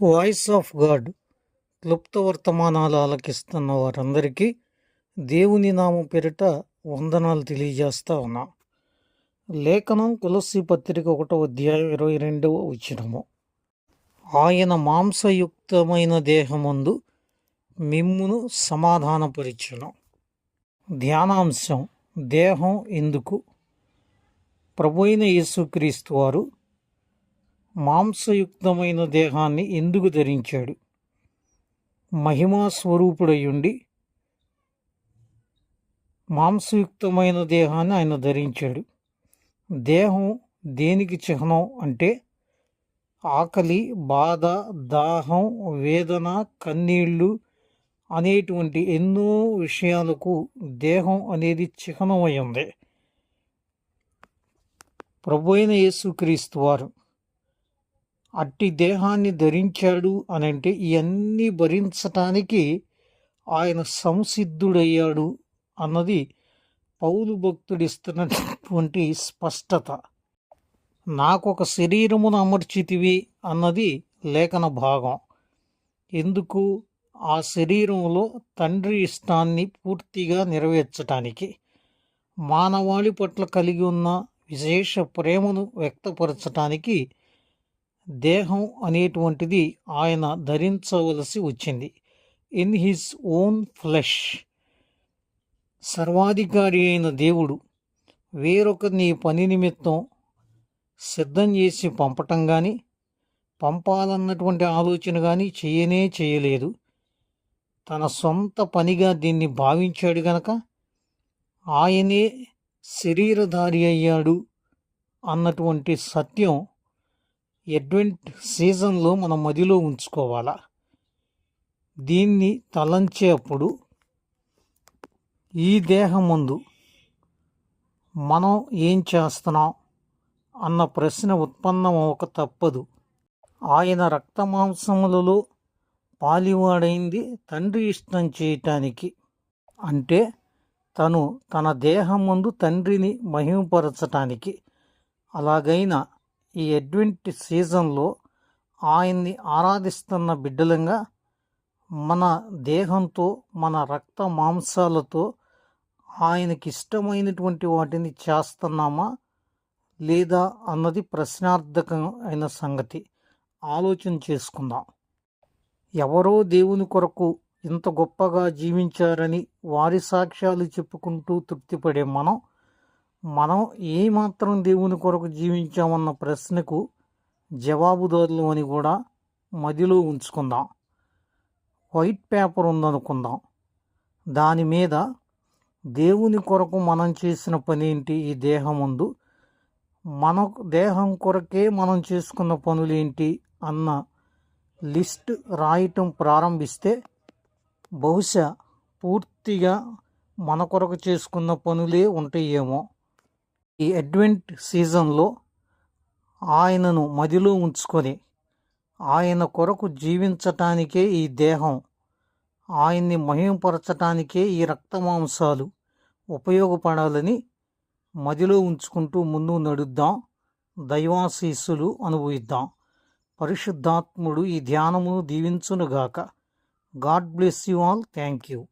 Voice of God క్లుప్త వర్తమానాలు ఆలకిస్తున్న వారందరికీ దేవుని నామం పేరిట వందనాలు తెలియజేస్తా ఉన్నా. లేఖనం తులసి పత్రిక ఒకటో అధ్యాయం ఇరవై రెండవ వచ్చినము ఆయన మాంసయుక్తమైన దేహమందు మిమ్మును సమాధానపరిచను. ధ్యానాంశం దేహం ఎందుకు? ప్రభు అయిన యేసుక్రీస్తు వారు మాంసయుక్తమైన దేహాన్ని ఎందుకు ధరించాడు? మహిమా స్వరూపుడయుండి మాంసయుక్తమైన దేహాన్ని ఆయన ధరించాడు. దేహం దేనికి చిహ్నం అంటే ఆకలి బాధ దాహం వేదన కన్నీళ్ళు అనేటువంటి ఎన్నో విషయాలకు దేహం అనేది చిహ్నమై ఉంది ప్రభు అయిన యేసుక్రీస్తు వారు అట్టి దేహాన్ని ధరించాడు అని అంటే ఇవన్నీ భరించటానికి ఆయన సంసిద్ధుడయ్యాడు అన్నది పౌలు భక్తుడిస్తున్నటువంటి స్పష్టత. నాకొక శరీరమును అమర్చితివి అన్నది లేఖన భాగం. ఎందుకు? ఆ శరీరంలో తండ్రి ఇష్టాన్ని పూర్తిగా నెరవేర్చటానికి. మానవాళి పట్ల కలిగి ఉన్న విశేష ప్రేమను వ్యక్తపరచటానికి దేహం అనేటువంటిది ఆయన ధరించవలసి వచ్చింది. ఇన్ హిస్ ఓన్ ఫ్లెష్ సర్వాధికారి అయిన దేవుడు వేరొకరిని పని నిమిత్తం సిద్ధం చేసి పంపటం కానీ పంపాలన్నటువంటి ఆలోచన కానీ చేయనే చేయలేదు. తన సొంత పనిగా దీన్ని భావించాడు గనక ఆయనే శరీరధారి అయ్యాడు అన్నటువంటి సత్యం అడ్వెంట్ సీజన్లో మనం మదిలో ఉంచుకోవాలా? దీన్ని తలంచేప్పుడు ఈ దేహం ముందు మనం ఏం చేస్తున్నాం అన్న ప్రశ్న ఉత్పన్నం ఒక తప్పదు. ఆయన రక్తమాంసములలో పాలివాడైంది తండ్రి ఇష్టం చేయటానికి. అంటే తను తన దేహం ముందు తండ్రిని మహిమపరచటానికి. అలాగైనా ఈ అడ్వెంట్ సీజన్లో ఆయన్ని ఆరాధిస్తున్న బిడ్డలంగా మన దేహంతో మన రక్త మాంసాలతో ఆయనకి ఇష్టమైనటువంటి వాటిని చేస్తున్నామా లేదా అన్నది ప్రశ్నార్థకం అయిన సంగతి. ఆలోచన చేసుకుందాం. ఎవరో దేవుని కొరకు ఇంత గొప్పగా జీవించారని వారి సాక్ష్యాలు చెప్పుకుంటూ తృప్తిపడే మనం మనం ఏమాత్రం దేవుని కొరకు జీవించామన్న ప్రశ్నకు జవాబుదారులు అని కూడా మదిలో ఉంచుకుందాం. వైట్ పేపర్ ఉందనుకుందాం. దాని మీద దేవుని కొరకు మనం చేసిన పని ఏంటి? ఈ దేహం ముందు మన దేహం కొరకే మనం చేసుకున్న పనులేంటి అన్న లిస్ట్ రాయటం ప్రారంభిస్తే బహుశా పూర్తిగా మన కొరకు చేసుకున్న పనులే ఉంటాయేమో. ఈ అడ్వెంట్ సీజన్లో ఆయనను మదిలో ఉంచుకొని ఆయన కొరకు జీవించటానికే ఈ దేహం ఆయన్ని మహిమపరచటానికే ఈ రక్తమాంసాలు ఉపయోగపడాలని మదిలో ఉంచుకుంటూ ముందు నడుద్దాం దైవాశీస్సులు అనుభవిద్దాం. పరిశుద్ధాత్ముడు ఈ ధ్యానమును దీవించునుగాక. God bless you all. Thank you.